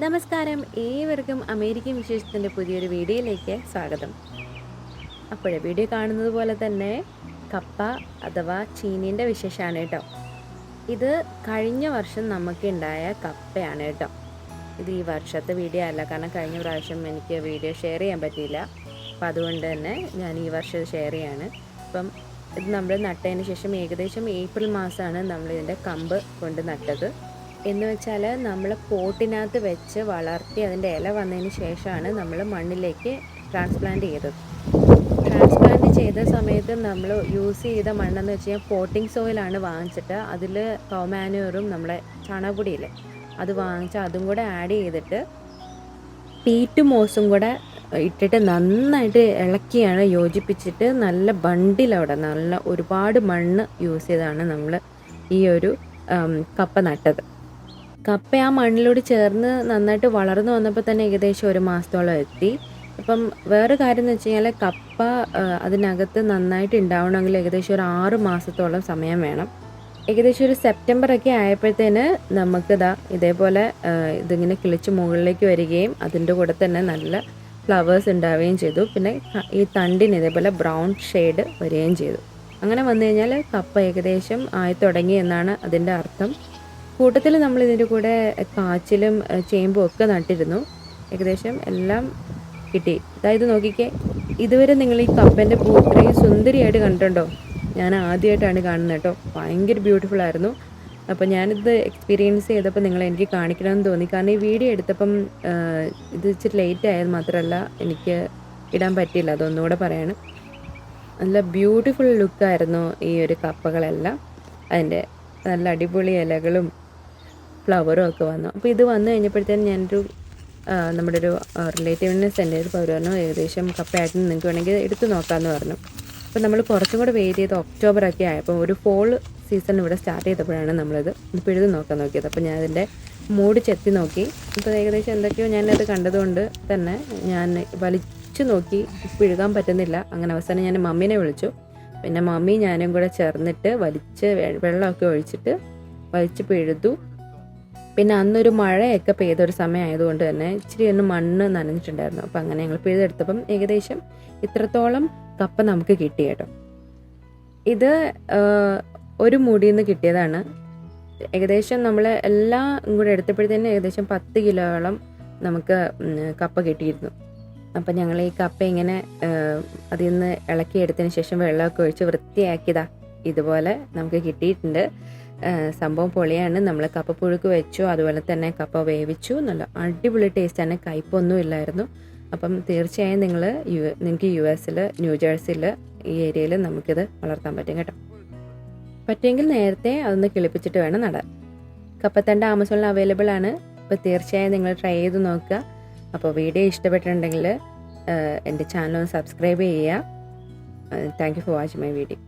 നമസ്കാരം. ഏവർക്കും അമേരിക്കൻ വിശേഷത്തിന്റെ പുതിയൊരു വീഡിയോയിലേക്ക് സ്വാഗതം. അപ്പോഴേ വീഡിയോ കാണുന്നത് പോലെ തന്നെ കപ്പ അഥവാ ചീനീന്റെ വിശേഷമാണ് കേട്ടോ. ഇത് കഴിഞ്ഞ വർഷം നമുക്ക് ഉണ്ടായ കപ്പയാണ് കേട്ടോ. ഇത് ഈ വർഷത്തെ വീഡിയോ അല്ല. കാരണം കഴിഞ്ഞ പ്രാവശ്യം എനിക്ക് വീഡിയോ ഷെയർ ചെയ്യാൻ പറ്റിയില്ല. അപ്പം അതുകൊണ്ട് തന്നെ ഞാൻ ഈ വർഷം ഷെയർ ചെയ്യാണ്. അപ്പം ഇത് നമ്മൾ നട്ടതിന് ശേഷം ഏകദേശം ഏപ്രിൽ മാസമാണ് നമ്മൾ ഇതിന്റെ കമ്പ് കൊണ്ട് നട്ടത്. എന്ന് വെച്ചാൽ നമ്മൾ പോട്ടിനകത്ത് വെച്ച് വളർത്തി അതിന്റെ ഇല വന്നതിന് ശേഷമാണ് നമ്മൾ മണ്ണിലേക്ക് ട്രാൻസ്പ്ലാന്റ് ചെയ്തത്. ട്രാൻസ്പ്ലാന്റ് ചെയ്ത സമയത്ത് നമ്മൾ യൂസ് ചെയ്ത മണ്ണെന്ന് വെച്ച് കഴിഞ്ഞാൽ പോട്ടിംഗ് സോയിലാണ് വാങ്ങിച്ചിട്ട് അതിൽ കൗമാനുവറും നമ്മളെ ചാണകപ്പൊടിയിൽ അത് വാങ്ങിച്ച് അതും കൂടെ ആഡ് ചെയ്തിട്ട് പീറ്റ് മോസും കൂടെ ഇട്ടിട്ട് നന്നായിട്ട് ഇളക്കിയാണ് യോജിപ്പിച്ചിട്ട് നല്ല ബണ്ടിലവിടെ നല്ല ഒരുപാട് മണ്ണ് യൂസ് ചെയ്താണ് നമ്മൾ ഈ ഒരു കപ്പ നട്ടത്. കപ്പ ആ മണ്ണിലോട് ചേർന്ന് നന്നായിട്ട് വളർന്നു വന്നപ്പോൾ തന്നെ ഏകദേശം ഒരു മാസത്തോളം എത്തി. അപ്പം വേറെ കാര്യം എന്ന് വെച്ച് കഴിഞ്ഞാൽ കപ്പ അതിനകത്ത് നന്നായിട്ട് ഉണ്ടാവണമെങ്കിൽ ഏകദേശം ഒരു ആറ് മാസത്തോളം സമയം വേണം. ഏകദേശം ഒരു സെപ്റ്റംബർ ഒക്കെ ആയപ്പോഴത്തേന് നമുക്കിതാ ഇതേപോലെ ഇതിങ്ങനെ കിളിച്ച് മുകളിലേക്ക് വരികയും അതിന്റെ കൂടെ തന്നെ നല്ല ഫ്ലവേഴ്സ് ഉണ്ടാവുകയും ചെയ്തു. പിന്നെ ഈ തണ്ടിന് ഇതേപോലെ ബ്രൗൺ ഷെയ്ഡ് വരികയും ചെയ്തു. അങ്ങനെ വന്നു കഴിഞ്ഞാൽ കപ്പ ഏകദേശം ആയി തുടങ്ങി എന്നാണ് അതിന്റെ അർത്ഥം. കൂട്ടത്തിൽ നമ്മൾ ഇതിന്റെ കൂടെ കാച്ചിലും ചേമ്പും ഒക്കെ നട്ടിരുന്നു. ഏകദേശം എല്ലാം കിട്ടി. അതായത് നോക്കിക്കേ. ഇതുവരെ നിങ്ങൾ ഈ കപ്പന്റെ പൂ ഇത്രയും സുന്ദരിയായിട്ട് കണ്ടിട്ടുണ്ടോ? ഞാൻ ആദ്യമായിട്ടാണ് കാണുന്നത് കേട്ടോ. ഭയങ്കര ബ്യൂട്ടിഫുൾ ആയിരുന്നു. അപ്പോൾ ഞാനിത് എക്സ്പീരിയൻസ് ചെയ്തപ്പോൾ നിങ്ങൾ എനിക്ക് കാണിക്കണമെന്ന് തോന്നി. കാരണം ഈ വീഡിയോ എടുത്തപ്പം ഇത് ഇച്ചിരി ലേറ്റ് ആയത് മാത്രമല്ല എനിക്ക് ഇടാൻ പറ്റിയില്ല. അതൊന്നുകൂടെ പറയാണ്. നല്ല ബ്യൂട്ടിഫുൾ ലുക്കായിരുന്നു ഈ ഒരു കപ്പകളെല്ലാം. അതിന്റെ നല്ല അടിപൊളി ഇലകളും ഫ്ലവറും ഒക്കെ വന്നു. അപ്പോൾ ഇത് വന്നു കഴിഞ്ഞപ്പോഴത്തേനും ഞാനൊരു നമ്മുടെ ഒരു റിലേറ്റീവിനെ സെൻഡ് ചെയ്ത് പറഞ്ഞു ഏകദേശം കപ്പയായിട്ട് നിങ്ങൾക്ക് വേണമെങ്കിൽ എടുത്തു നോക്കാമെന്ന് പറഞ്ഞു. അപ്പോൾ നമ്മൾ കുറച്ചും കൂടെ വെയിറ്റ് ചെയ്ത് ഒക്ടോബർ ഒക്കെ ആയപ്പോൾ ഒരു ഫോൾ സീസൺ ഇവിടെ സ്റ്റാർട്ട് ചെയ്തപ്പോഴാണ് നമ്മളിത് എഴുതി നോക്കാൻ നോക്കിയത്. അപ്പോൾ ഞാൻ അതിന്റെ മൂടി ചെത്തി നോക്കി. ഇപ്പോൾ ഏകദേശം എന്തൊക്കെയോ ഞാനത് കണ്ടതുകൊണ്ട് തന്നെ ഞാൻ വലിച്ചു നോക്കി. പിഴുകാൻ പറ്റുന്നില്ല. അങ്ങനെ അവസാനം ഞാൻ മമ്മീനെ വിളിച്ചു. പിന്നെ മമ്മി ഞാനും കൂടെ ചേർന്നിട്ട് വലിച്ച് വെള്ളമൊക്കെ ഒഴിച്ചിട്ട് വലിച്ച് പിഴുതു പിന്നെ അന്നൊരു മഴയൊക്കെ പെയ്തൊരു സമയമായതുകൊണ്ട് തന്നെ ഇച്ചിരി ഒന്ന് മണ്ണ് നനഞ്ഞിട്ടുണ്ടായിരുന്നു. അപ്പം അങ്ങനെ ഞങ്ങൾ പിഴുതെടുത്തപ്പം ഏകദേശം ഇത്രത്തോളം കപ്പ നമുക്ക് കിട്ടി കേട്ടോ. ഇത് ഒരു മുടിയിൽ നിന്ന് കിട്ടിയതാണ്. ഏകദേശം നമ്മൾ എല്ലാം കൂടെ എടുത്തപ്പോഴത്തേനും ഏകദേശം പത്ത് കിലോയോളം നമുക്ക് കപ്പ കിട്ടിയിരുന്നു. അപ്പം ഞങ്ങൾ ഈ കപ്പ ഇങ്ങനെ അതിൽ നിന്ന് ഇളക്കി എടുത്തതിന് ശേഷം വെള്ളമൊക്കെ ഒഴിച്ച് വൃത്തിയാക്കിയതാ ഇതുപോലെ നമുക്ക് കിട്ടിയിട്ടുണ്ട്. സംഭവം പൊളിയാണ്. നമ്മൾ കപ്പ പുഴുക്ക് വെച്ചു അതുപോലെ തന്നെ കപ്പ വേവിച്ചു. നല്ല അടിപൊളി ടേസ്റ്റ് തന്നെ കയ്പൊന്നും ഇല്ലായിരുന്നു. അപ്പം തീർച്ചയായും നിങ്ങൾ യു നിങ്ങൾക്ക് യു എസിൽ ന്യൂജേഴ്സിയിൽ ഈ ഏരിയയിൽ നമുക്കിത് വളർത്താൻ പറ്റും കേട്ടോ. പറ്റുമെങ്കിൽ നേരത്തെ അതൊന്ന് കിളിപ്പിച്ചിട്ട് വേണം നടാൻ കപ്പത്തണ്ട ആമസോണിൽ അവൈലബിൾ ആണ്. അപ്പോൾ തീർച്ചയായും നിങ്ങൾ ട്രൈ ചെയ്ത് നോക്കുക. അപ്പോൾ വീഡിയോ ഇഷ്ടപ്പെട്ടിട്ടുണ്ടെങ്കിൽ എന്റെ ചാനൽ ഒന്ന് സബ്സ്ക്രൈബ് ചെയ്യുക. Thank you for watching my video